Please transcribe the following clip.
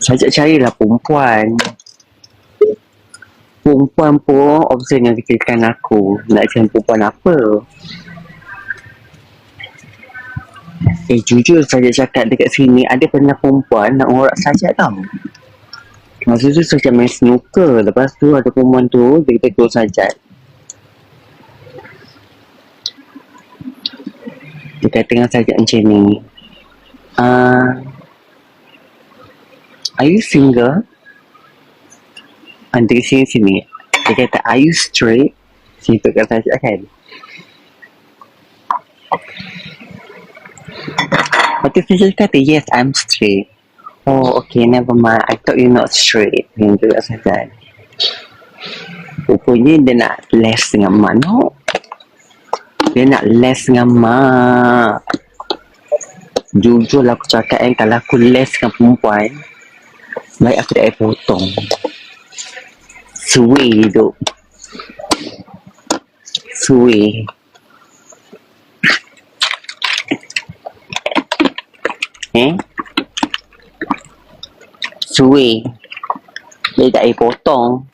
Sajak carilah perempuan. Perempuan pun obsess dengan fikirkan aku. Nak cari perempuan apa? Eh jujur saja cakap dekat sini ada pernah perempuan nak ngorak sajak tau. Masa tu saya main snooker. Lepas tu ada perempuan tu dia tegur sajak. Dia kata dengan sajak macam ni. Uh, are you single? Antara sini sini. Dia kata, are you straight? Situ kat sajak kan. Lepas tu Sajak kata, yes, I'm straight. Oh, okay, never mind. I thought you're not straight. Yang tu kat Sajak. Rupanya dia nak les dengan mak, no? Dia nak les dengan mak. Jujur lah aku cakap kan, kalau aku les dengan perempuan, May akin ay putong. Suwido. Suwi. Eh? Suwi. May ay potong.